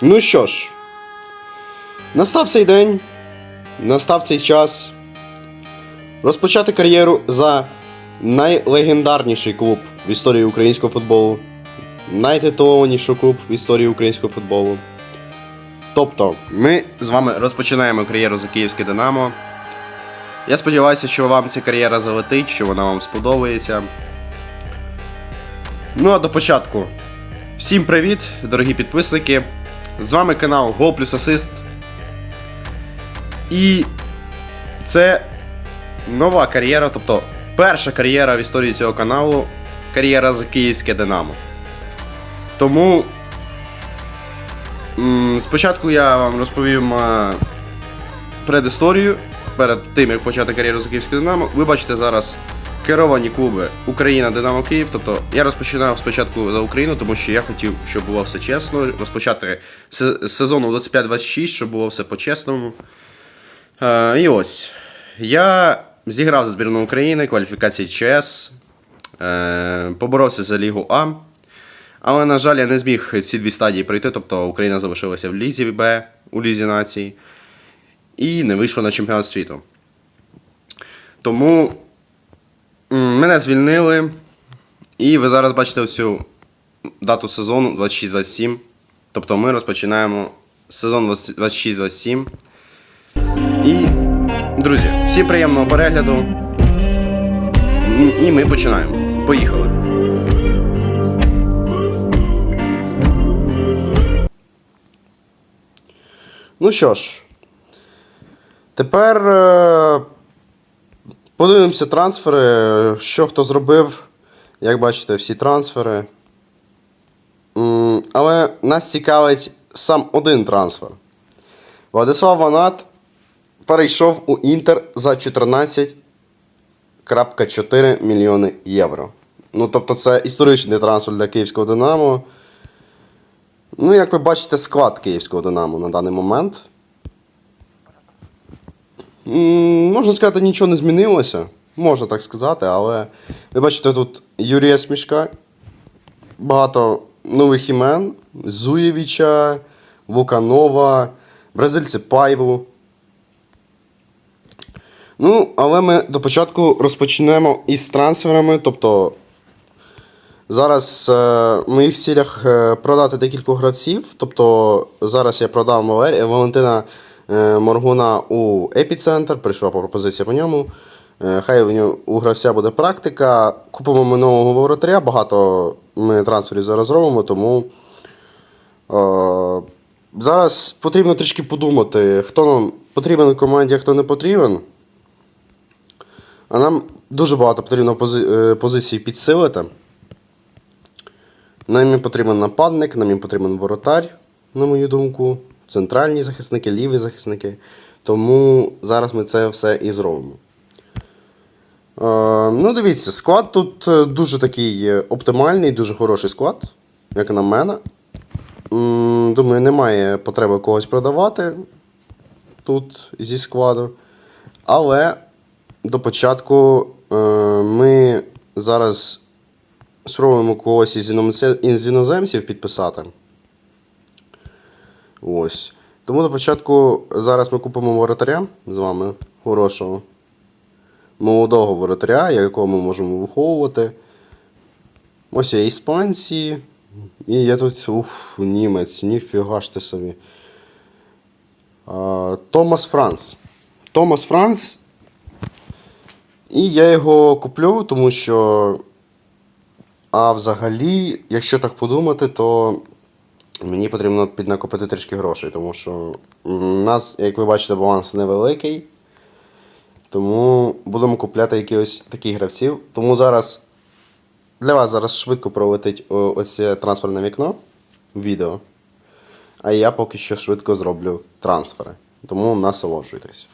Ну що ж, настав цей день, настав цей час розпочати кар'єру за найлегендарніший клуб в історії українського футболу, найтитулованіший клуб в історії українського футболу. Тобто, ми з вами розпочинаємо кар'єру за Київське Динамо. Я сподіваюся, що вам ця кар'єра залетить, що вона вам сподобається. Ну а до початку. Всім привіт, дорогі підписники! З вами канал Гол плюс Асист. І це нова кар'єра, тобто перша кар'єра в історії цього каналу кар'єра за Київське Динамо. Тому спочатку я вам розповім предісторію перед тим, як почати кар'єру за Київське Динамо. Ви бачите зараз керовані клуби Україна, Динамо Київ. Тобто я розпочинав спочатку за Україну, тому що я хотів, щоб було все чесно, розпочати сезону 25-26, щоб було все по-чесному. Е, і ось. Я зіграв за збірну України, кваліфікації ЧС, е, поборовся за Лігу А. Але, на жаль, я не зміг ці дві стадії пройти, тобто Україна залишилася в Лізі Б, у Лізі націй, і не вийшла на чемпіонат світу. Тому мене звільнили, і ви зараз бачите цю дату сезону 26-27. Тобто ми розпочинаємо сезон 20 26-27. І, друзі, всім приємного перегляду. І ми починаємо. Поїхали. Ну що ж, тепер е, подивимося трансфери, що хто зробив. Як бачите, всі трансфери. Але нас цікавить сам один трансфер. Владислав Ванат перейшов у Інтер за 14,4 мільйони євро. Ну, тобто, це історичний трансфер для київського Динамо. Ну, як ви бачите, склад київського Динамо на даний момент. Можна сказати, нічого не змінилося. Можна так сказати, але ви бачите тут Юрія Смішка, багато нових імен: Зуєвіча, Вуканова, бразильці Пайву. Ну, але ми до початку розпочнемо із трансферами. Тобто зараз е, в моїх цілях е, продати декількох гравців. Тобто зараз я продав. Валентина Моргуна у епіцентр, прийшла пропозиція по ньому. Е, хай у, гравця буде практика. Купимо ми нового воротаря, багато ми трансферів зараз робимо, тому. Е, зараз потрібно трішки подумати, хто нам потрібен в команді, а хто не потрібен. А нам дуже багато потрібно пози- е, позицій підсилити. Нам потрібен нападник, нам потрібен воротар, на мою думку, центральні захисники, ліві захисники. Тому зараз ми це все і зробимо. Е, ну, дивіться, склад тут е, дуже такий е, оптимальний, дуже хороший склад, як на мене. Думаю, немає потреби когось продавати тут зі складу. Але до початку е, ми зараз спробуємо когось із іноземців підписати. Ось. Тому до початку зараз ми купимо воротаря з вами хорошого. Молодого воротаря, якого ми можемо виховувати. Ось є іспанці. І я тут. Уф, німець, ніфіга ж ти собі. А, Томас Франц. Томас Франц. І я його куплю, тому що. А взагалі, якщо так подумати, то мені потрібно піднакопити трішки грошей, тому що у нас, як ви бачите, баланс невеликий. Тому будемо купляти якихось таких гравців. Тому зараз для вас зараз швидко пролетить ось трансферне вікно відео. А я поки що швидко зроблю трансфери. Тому насолоджуйтесь.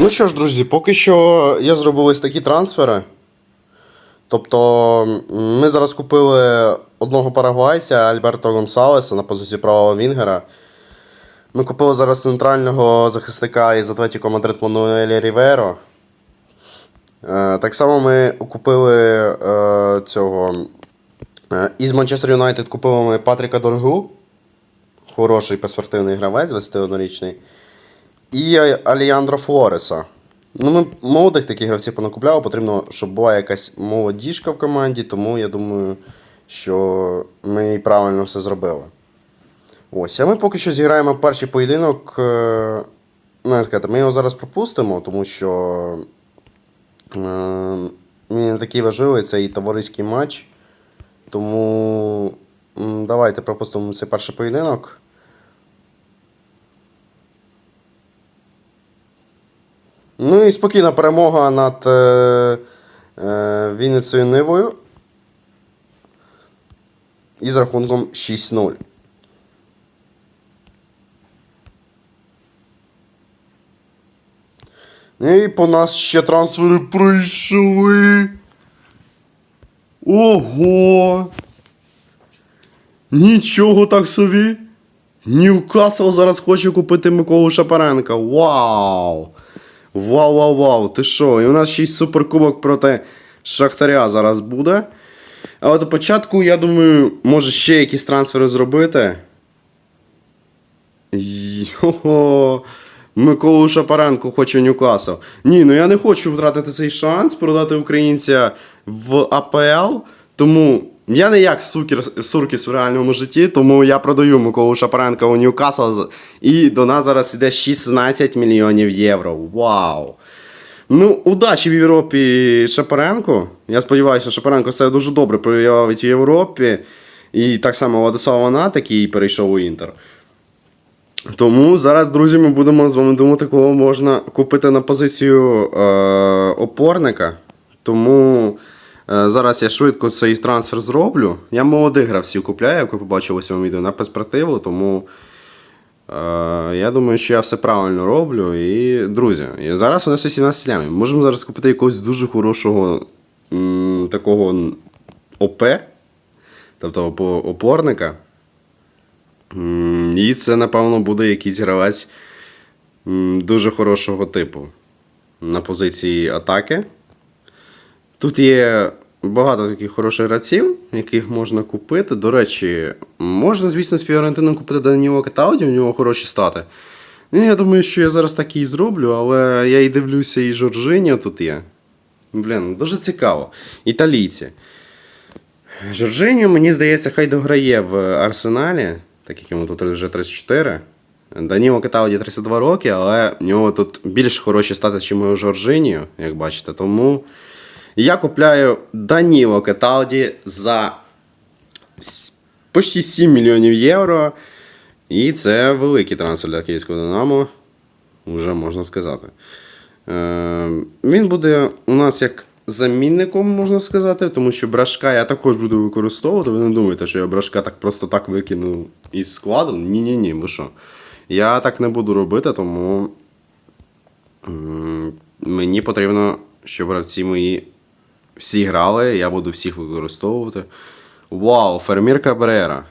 Ну що ж, друзі, поки що я зробив ось такі трансфери. Тобто, ми зараз купили одного парагвайця Альберто Гонсалеса на позицію правого Вінгера. Ми купили зараз центрального захисника із Атлетіко Мадрид Мануеля Ріверо. Е, Так само ми купили е, цього. е, Із Манчестер Юнайтед купили ми Патріка Доргу. Хороший перспективний гравець, 21-річний. І Аліандро Флореса. Ну, ми молодих таких гравців понакупляли, потрібно, щоб була якась молодіжка в команді, тому я думаю, що ми правильно все зробили. Ось, а ми поки що зіграємо перший поєдинок. е, Ну, сказати, ми його зараз пропустимо, тому що е, він не такий важливий, це і товариський матч. Тому давайте пропустимо цей перший поєдинок. Ну і спокійна перемога над е, е, Вінницею Нивою. І з рахунком 6-0. І по нас ще трансфери прийшли. Ого! Нічого так собі. Ньюкасл зараз хоче купити Миколу Шапаренка. Вау! Вау, вау, вау! Ти що? І у нас ще й суперкубок проти Шахтаря зараз буде. Але до початку, я думаю, може ще якісь трансфери зробити. Його. Миколу Шапаренко хоче Ньюкасл. Ні, ну я не хочу втратити цей шанс продати українця в АПЛ. Тому я не як сукер, Суркіс в реальному житті, тому я продаю Миколу Шапаренка у Ньюкасл. І до нас зараз іде 16 мільйонів євро. Вау! Ну, удачі в Європі Шапаренко. Я сподіваюся, що Шапаренко себе дуже добре проявить в Європі. І так само Владислав Ванат, який перейшов у Інтер. Тому зараз, друзі, ми будемо з вами думати, кого можна купити на позицію е, опорника. Тому зараз я швидко цей трансфер зроблю. Я молодих гравців купляю, як ви побачили у цьому відео, на перспективу, тому е, я думаю, що я все правильно роблю. І, друзі, зараз у нас 18 лямів. Ми можемо зараз купити якогось дуже хорошого м, такого ОП, тобто опорника. М, І це, напевно, буде якийсь гравець м, дуже хорошого типу на позиції атаки. Тут є багато таких хороших гравців, яких можна купити. До речі, можна, звісно, з Фіорентином купити Даніло Катауді, у нього хороші стати. Ну, я думаю, що я зараз так і зроблю, але я і дивлюся, і Жоржиня тут є. Блін, дуже цікаво. Італійці. Жоржиньо, мені здається, хай дограє в Арсеналі, так як йому тут вже 34. Даніло Катауді 32 роки, але в нього тут більш хороші стати, ніж у Жоржиньо, як бачите. Тому я купляю Даніло Катауді за почти 7 мільйонів євро. І це великий трансфер для київського Динамо, вже можна сказати. Е, він буде у нас як замінником, можна сказати, тому що брашка я також буду використовувати. Ви не думаєте, що я брашка так просто так викину із складу? Ні-ні ні, ви що? Я так не буду робити, тому мені потрібно, щоб гравці мої всі грали, я буду всіх використовувати. Вау, Фермір Кабрера.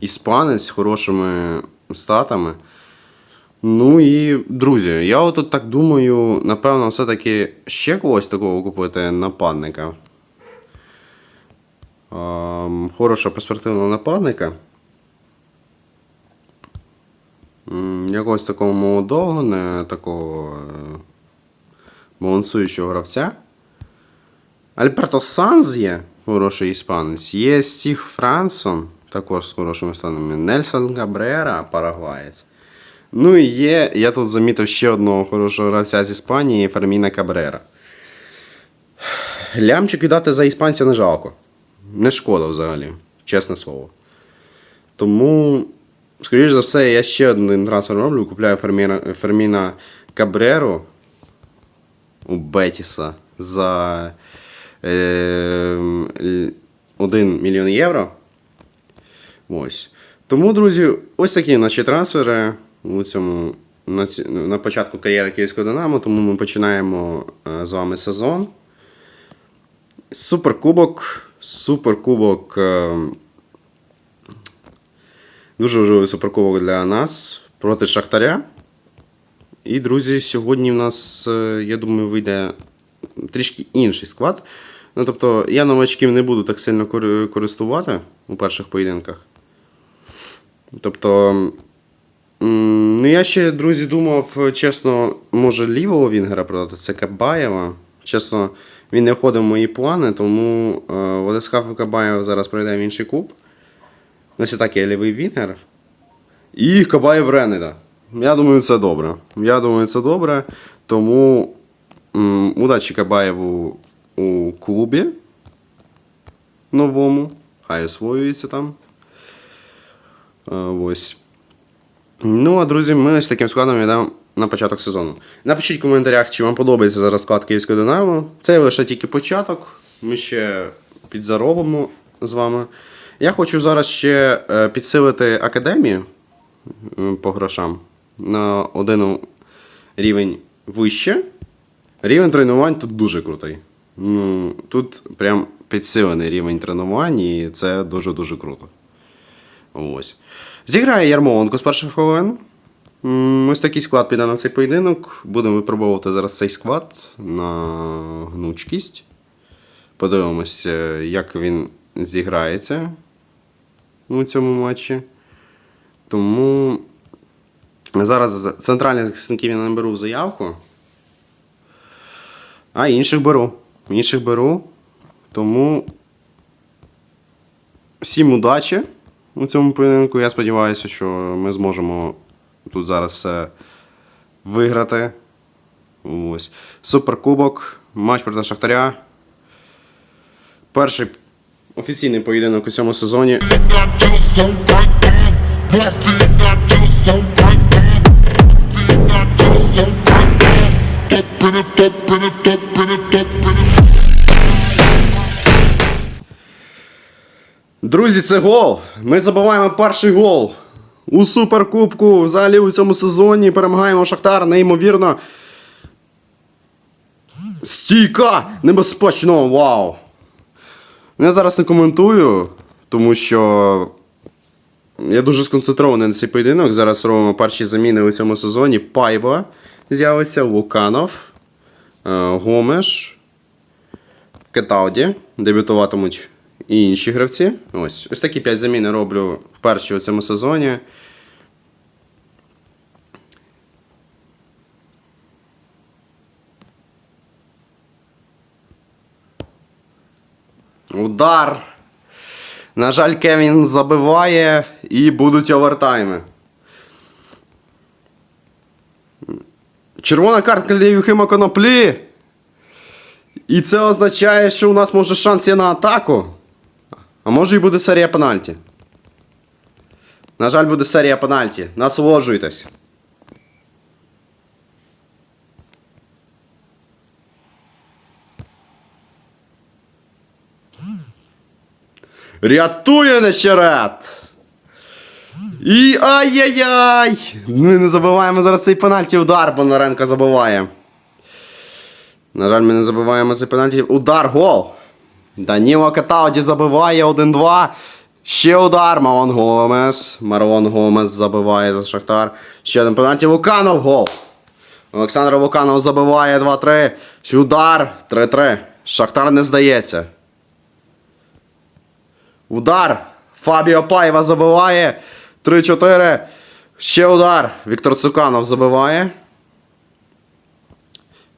Іспанець з хорошими статами. Ну і, друзі, я отут так думаю, напевно, все-таки ще когось такого купити нападника. Ем, хорошого перспективного нападника. Якогось такого молодого, не такого е, балансуючого гравця. Альберто Санз є хороший іспанець. Є Стіг Франсон, також з хорошими станами. Нельсон Габрера, парагваєць. Ну і є, я тут замітив ще одного хорошого гравця з Іспанії Ферміна Кабрера. Лямчик віддати за іспанця не жалко. Не шкода взагалі, чесне слово. Тому, скоріш за все, я ще один трансфер роблю, купляю Ферміна, Ферміна Кабреру у Бетіса за 1 мільйон євро. Ось. Тому, друзі, ось такі наші трансфери у цьому на, ці- на початку кар'єри Київського Динамо, тому ми починаємо е, з вами сезон. Суперкубок. Суперкубок. е, Дуже важливий суперкубок для нас проти Шахтаря. І, друзі, сьогодні в нас, е, я думаю, вийде трішки інший склад. Ну, тобто, я новачків не буду так сильно користувати у перших поєдинках. Тобто, ну я ще, друзі, думав, чесно, може лівого Вінгера продати, це Кабаєва. Чесно, він не входив в мої плани, тому е, Владислав Кабаєв зараз пройде в інший клуб. Ось і так є лівий Вінгер. І Кабаєв Ренеда. Я думаю, це добре. Я думаю, це добре. Тому м, удачі Кабаєву у клубі новому. Хай освоюється там. Е, Ось. Ну, а друзі, ми з таким складом йдемо на початок сезону. Напишіть в коментарях, чи вам подобається зараз склад Київського Динамо. Це лише тільки початок. Ми ще підзаробимо з вами. Я хочу зараз ще е, підсилити академію е, по грошам на один рівень вище. Рівень тренувань тут дуже крутий. Ну, тут прям підсилений рівень тренувань, і це дуже-дуже круто. Ось. Зіграє Ярмоленко з перших хвилин. Ось такий склад піде на цей поєдинок. Будемо випробовувати зараз цей склад на гнучкість. Подивимося, як він зіграється у цьому матчі. Тому зараз центральних захисників я не беру заявку. А інших беру. Інших беру. Тому всім удачі у цьому поєдинку. Я сподіваюся, що ми зможемо тут зараз все виграти. Ось. Суперкубок, матч проти Шахтаря. Перший офіційний поєдинок у цьому сезоні. Друзі, це гол! Ми забиваємо перший гол у Суперкубку. Взагалі у цьому сезоні перемагаємо Шахтар, неймовірно. Стійка! Небезпечно! Вау! Я зараз не коментую, тому що я дуже сконцентрований на цей поєдинок. Зараз робимо перші заміни у цьому сезоні. Пайба з'явиться, Луканов, Гомеш, Кетауді дебютуватимуть і інші гравці. Ось, ось такі 5 замін я роблю перші у цьому сезоні. Удар. На жаль, Кевін забиває і будуть овертайми. Червона картка для Юхима Коноплі. І це означає, що у нас може шанс є на атаку. А може і буде серія пенальті. На жаль, буде серія пенальті. Насолоджуйтесь. Рятує Нещерет! І ай-яй-яй! Ми не забуваємо зараз цей пенальті удар, Бондаренко забиває. На жаль, ми не забуваємо цей пенальті. Удар, гол! Даніло Катауді забиває 1-2. Ще удар. Марон Гомес. Марон Гомес забиває за Шахтар. Ще один пенальті. Луканов гол. Олександр Луканов забиває 2-3. Удар 3-3. Шахтар не здається. Удар. Фабіо Паєва забиває. 3-4. Ще удар. Віктор Цуканов забиває.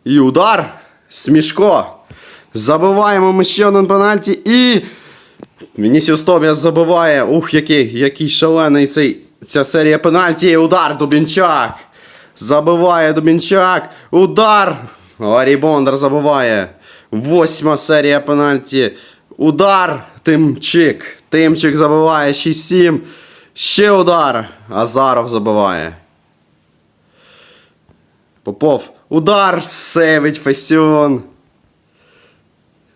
І удар. Смішко. Забиваємо ми ще один пенальті і. Вінісіус Тобіас забиває. Ух, який, який шалений цей, ця серія пенальті. Удар Дубінчак. Забиває Дубінчак. Удар. Ларі Бондар забиває. Восьма серія пенальті. Удар. Тимчик. Тимчик забиває 6-7. Ще удар. Азаров забиває. Попов. Удар. Сейвить Фесюн.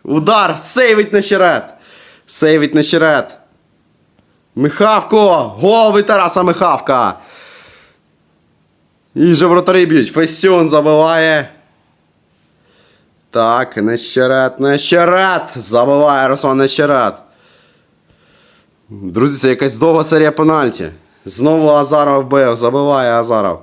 Удар! Сейвить на! Сейвить на щерет! Михавко! Гол від Тараса Михавка! І вже вратарі б'ють. Фесюн забиває. Так, Нещерет, Нещерет! Забиває Руслан Нещерет. Друзі, це якась довга серія пенальті. Знову Азаров бив, забиває Азаров.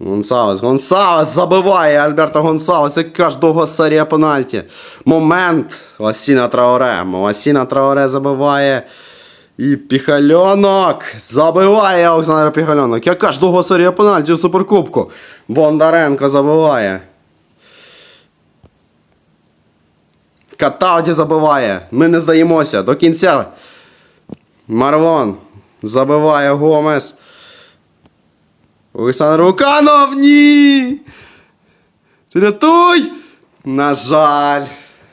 Гонсалес, Гонсалес забиває Альберто Гонсалес. Яка ж довга серія пенальті. Момент. Ласіна Траоре. Ласіна Траоре забиває. І Піхальонок забиває Олександр Піхальонок. Яка ж довга серія пенальті у Суперкубку. Бондаренко забиває. Катауді забиває. Ми не здаємося до кінця. Марвон забиває Гомес. Олександр Руканов, ні! Рятуй! На жаль.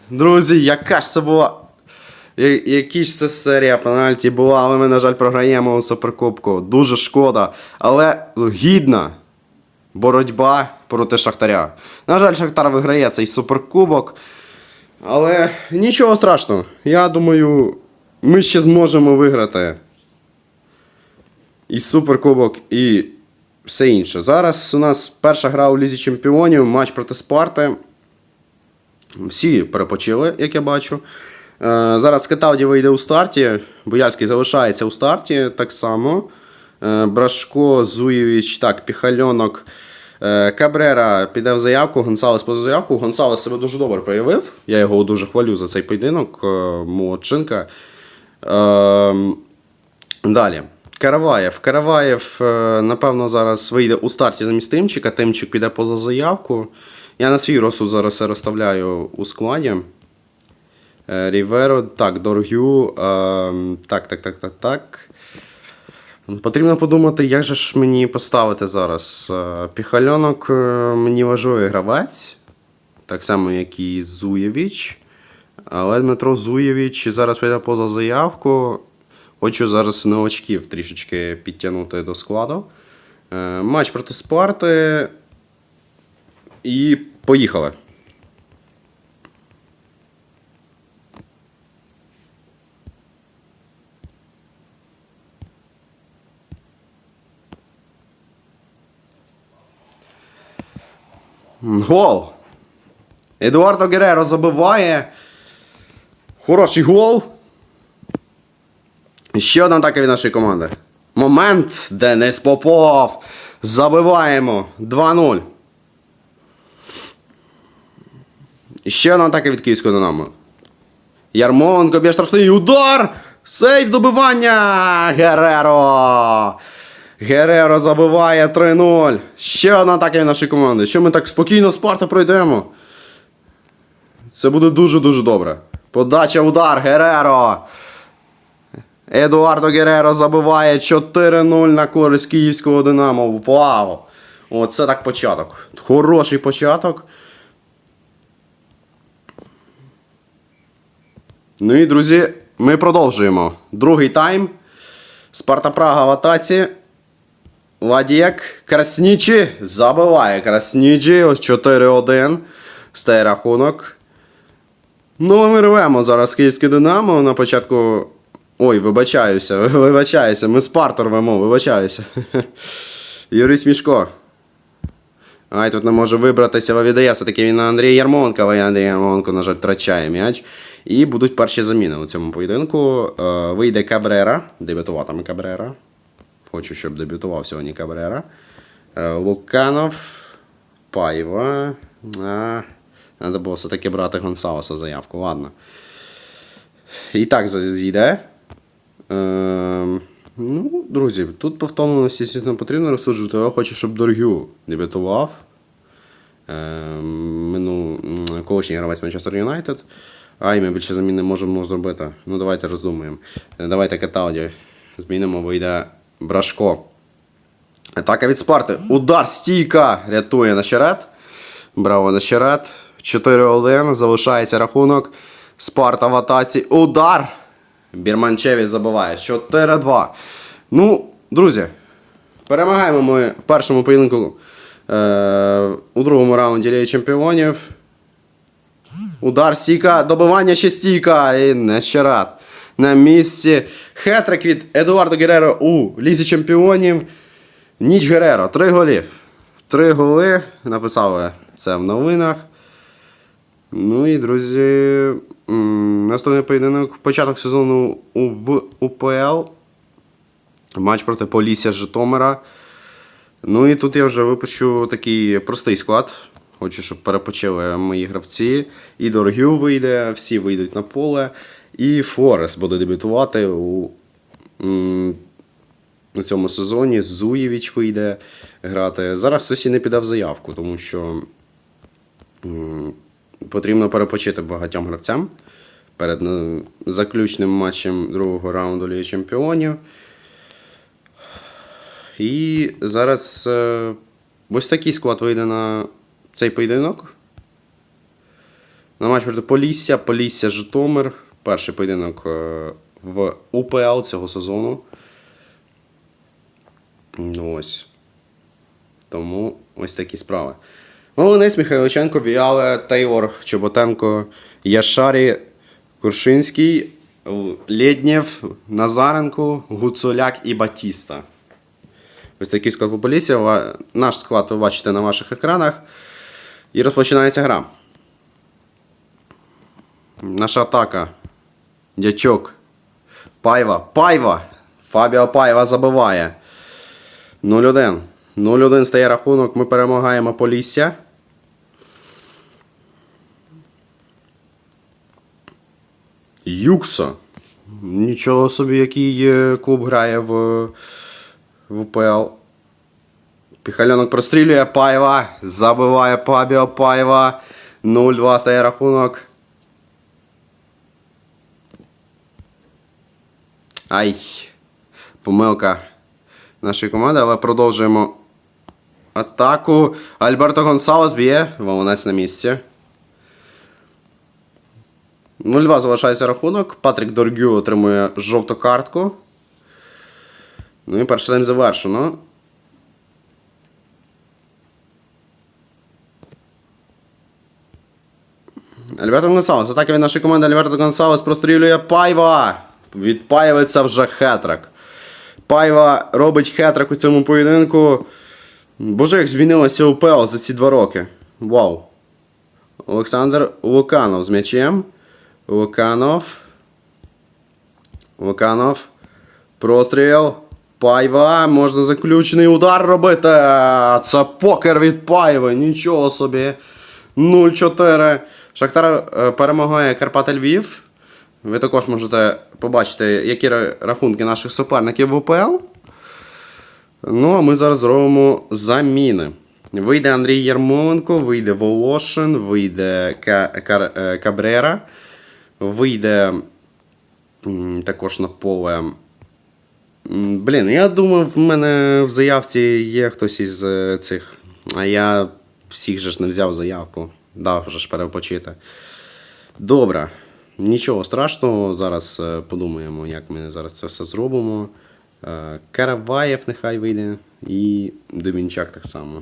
Друзі, яка ж це була. Я- ж це серія пенальті була, але ми, на жаль, програємо у Суперкубку. Дуже шкода. Але гідна боротьба проти Шахтаря. На жаль, Шахтар виграє цей суперкубок. Але нічого страшного. Я думаю, ми ще зможемо виграти і суперкубок, і все інше. Зараз у нас перша гра у Лізі Чемпіонів, матч проти Спарти. Всі перепочили, як я бачу. Е, зараз Кетауді вийде у старті. Бояльський залишається у старті так само. Е, Брашко, Зуєвич, так, Піхальонок. Е, Кабрера піде в заявку, Гонсалес поза заявку. Гонсалес себе дуже добре проявив. Я його дуже хвалю за цей поєдинок. Молодчинка. Ем, Далі. Караваєв. Караваєв, е, напевно, зараз вийде у старті замість Тимчика. Тимчик піде поза заявку. Я на свій розсуд зараз все розставляю у складі. Е, Ріверо, так, Доргю. е, Так, так, так, так, так. Потрібно подумати, як же ж мені поставити зараз. Е, Піхальонок е, мені важливий гравець, так само, як і Зуєвич. Але Дмитро Зуєвич зараз піде поза заявку. Хочу зараз новачків трішечки підтягнути до складу. Е, Матч проти Спарти. І поїхали. Гол. Едуардо Гереро забиває. Хороший гол. Ще одна атака від нашої команди. Момент. Денис Попов. Забиваємо. 2-0. І ще одна атака від Київського Динамо. Ярмоленко б'є штрафний удар. Сейф добивання. Гереро. Гереро забиває 3-0. Ще одна атака від нашої команди. Що ми так спокійно Спарта пройдемо? Це буде дуже-дуже добре. Подача удар. Гереро. Едуардо Гереро забиває 4-0 на користь київського Динамо. Вау! Оце так початок. Хороший початок. Ну і, друзі, ми продовжуємо. Другий тайм. Спарта Прага в атаці. Ладєк Краснічі забиває Краснічі. Ось 4-1. Стає рахунок. Ну, ми рвемо зараз київське Динамо на початку. Ой, вибачаюся, вибачаюся. Ми Спарту рвемо, вибачаюся. Юрій Смішко. Ай, тут не може вибратися, віддає все-таки він на Андрія Ярмоленка, але Андрій Ярмоленко, на жаль, втрачає м'яч. І будуть перші заміни у цьому поєдинку. Е, вийде Кабрера, дебютуватиме Кабрера. Хочу, щоб дебютував сьогодні Кабрера. Е, Луканов, Пайва. Треба було все-таки брати Гонсалеса заявку, ладно. І так зійде. Ем, ну, друзі, тут по звісно, потрібно розсуджувати. Я хочу, щоб Доргю дебютував. Ем, мину, колишній гравець Манчестер Юнайтед. Ай, ми більше замін не можемо зробити. Ну, давайте роздумуємо. Е, Давайте Катауді змінимо, вийде Брашко. Атака від Спарти. Удар стійка рятує на Нащерет. Браво на Нащерет. 4-1. Залишається рахунок. Спарта в атаці. Удар! Бірманчеві забиває. 4-2. Ну, друзі, перемагаємо ми в першому поєдинку е, у другому раунді Ліги Чемпіонів. Удар стійка, добивання ще стійка. І Нещерет. На місці. Хетрик від Едуардо Гереро у Лізі Чемпіонів. Ніч Гереро. Три голів. Три голи. Написали це в новинах. Ну і, друзі, наступний поєдинок. Початок сезону в УПЛ. Матч проти Полісся Житомира. Ну і тут я вже випущу такий простий склад. Хочу, щоб перепочили мої гравці. І Доргю вийде, всі вийдуть на поле. І Форест буде дебютувати у, у цьому сезоні. Зуєвіч вийде грати. Зараз хтось і не піде в заявку, тому що потрібно перепочити багатьом гравцям перед е, заключним матчем другого раунду Ліги Чемпіонів. І зараз е, ось такий склад вийде на цей поєдинок. На матч проти Полісся, Полісся Житомир. Перший поєдинок е, в УПЛ цього сезону. Ну ось. Тому ось такі справи. Волинець, Михайличенко, Віале, Тейвор, Чоботенко, Яшарі, Куршинський, Лєднєв, Назаренко, Гуцуляк і Батіста. Ось такий склад по полісі. Наш склад ви бачите на ваших екранах. І розпочинається гра. Наша атака. Дячок. Пайва. Пайва! Фабіо Пайва забиває. 0-1. 0-1 стає рахунок. Ми перемагаємо Полісся. Юкса. Нічого собі, який клуб грає в, в УПЛ. Піхальонок прострілює Пайва. Забиває Пабіо Пайва. 0-2 стає рахунок. Ай. Помилка нашої команди, але продовжуємо атаку. Альберто Гонсалес б'є. Волонець на місці. 0-2 залишається рахунок. Патрік Доргю отримує жовту картку. Ну і перший тайм завершено. Альберто Гонсалес. Атака від нашої команди Альберто Гонсалес прострілює Пайва. Відпаюється вже хетрак. Пайва робить хетрак у цьому поєдинку. Боже, як змінилося УПЛ за ці два роки. Вау. Олександр Луканов з м'ячем. Луканов. Луканов. Простріл. Пайва. Можна заключений удар робити. Це покер від Пайви. Нічого собі. 0-4. Шахтар е, перемагає Карпати Львів. Ви також можете побачити, які рахунки наших суперників в УПЛ. Ну, а ми зараз зробимо заміни. Вийде Андрій Ярмоленко, вийде Волошин, вийде е, Кабрера, вийде також на поле. Блін, я думав, в мене в заявці є хтось із е, цих. А я всіх же ж не взяв заявку. Дав вже ж перепочити. Добре. Нічого страшного. Зараз е, подумаємо, як ми зараз це все зробимо. Е, Караваєв нехай вийде. І Домінчак так само.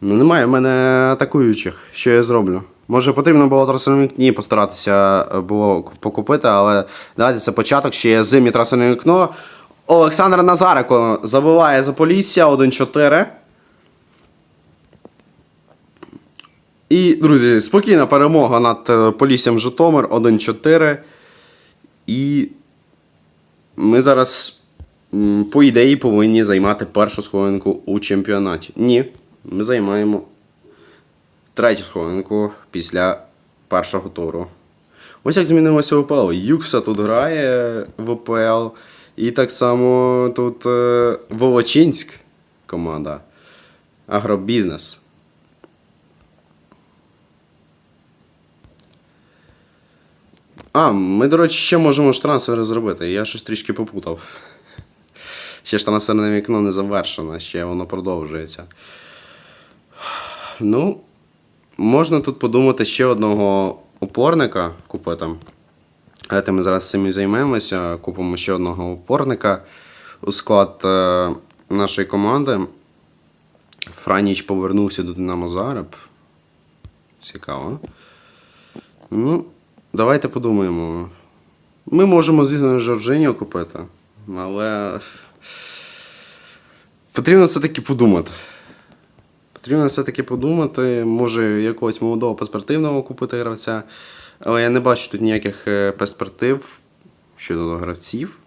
Ну, немає в мене атакуючих. Що я зроблю? Може потрібно було вікні постаратися е, було покупити, але давайте це початок, ще є зимнє трансферне вікно. Олександр Назарико забиває за Полісся 1-4. І, друзі, спокійна перемога над е, Поліссям Житомир 1-4. І ми зараз, по ідеї, повинні займати першу схованку у чемпіонаті. Ні, ми займаємо третю схованку після першого туру. Ось як змінилося УПЛ. Юкса тут грає в УПЛ. І так само тут е, Волочинськ команда. Агробізнес. А, ми, до речі, ще можемо ж трансфери зробити. Я щось трішки попутав. Ще ж трансферне вікно не завершено, ще воно продовжується. Ну, можна тут подумати ще одного опорника купити. Давайте ми зараз цим і займемося. Купимо ще одного опорника у склад е, нашої команди. Франіч повернувся до Динамо Зареб. Цікаво. Ну, давайте подумаємо. Ми можемо, звісно, Жоржиньо купити, але потрібно все-таки подумати. Потрібно все-таки подумати, може якогось молодого перспективного купити гравця. Але я не бачу тут ніяких е, перспектив щодо гравців.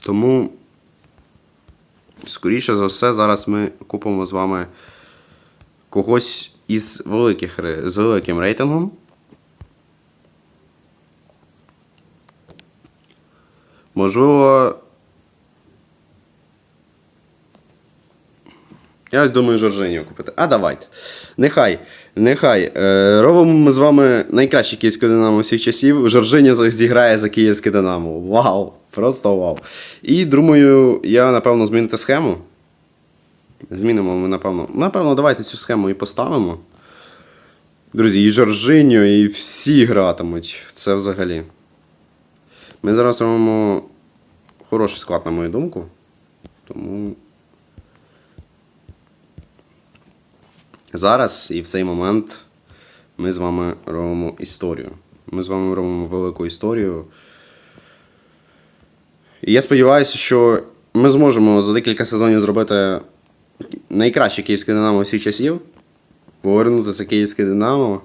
Тому, скоріше за все, зараз ми купимо з вами когось із великих з великим рейтингом. Можливо. Я ось думаю Жоржинію купити. А давайте. Нехай. Нехай. Е, робимо ми з вами найкраще київське Динамо всіх часів. Жоржиня зіграє за київське Динамо. Вау! Просто вау. І думаю, я напевно змінити схему. Змінимо ми, напевно. Напевно, давайте цю схему і поставимо. Друзі, і Жоржиньо, і всі гратимуть. Це взагалі. Ми зараз робимо хороший склад, на мою думку. Тому. Зараз і в цей момент ми з вами робимо історію. Ми з вами робимо велику історію. І я сподіваюся, що ми зможемо за декілька сезонів зробити найкраще київське Динамо всіх часів. Повернути це київське Динамо,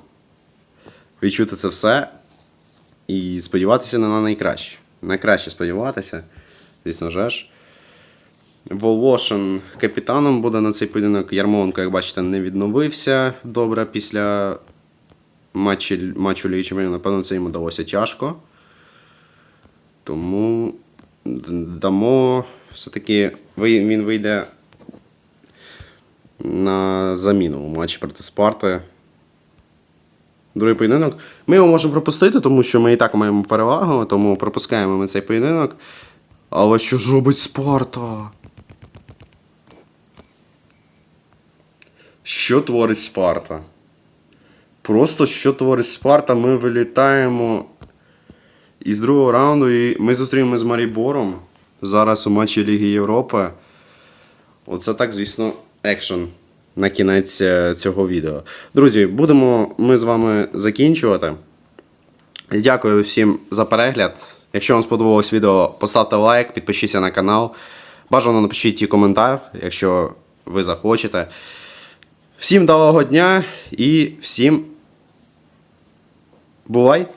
відчути це все і сподіватися на найкраще. Найкраще сподіватися, звісно ж. Волошин капітаном буде на цей поєдинок. Ярмоленко, як бачите, не відновився добре після матчу, матчу Ліги Чемпіонів. Напевно, це йому далося тяжко. Тому дамо все-таки він вийде на заміну у матчі проти Спарти. Другий поєдинок. Ми його можемо пропустити, тому що ми і так маємо перевагу, тому пропускаємо ми цей поєдинок. Але що ж робить Спарта? Що творить Спарта? Просто що творить Спарта? Ми вилітаємо із другого раунду і ми зустрінемося з Марібором. Зараз у матчі Ліги Європи. Оце так, звісно, екшен на кінець е, цього відео. Друзі, будемо ми з вами закінчувати. Дякую всім за перегляд. Якщо вам сподобалось відео, поставте лайк, підпишіться на канал. Бажано напишіть і коментар, якщо ви захочете. Всім доброго дня і всім бувай!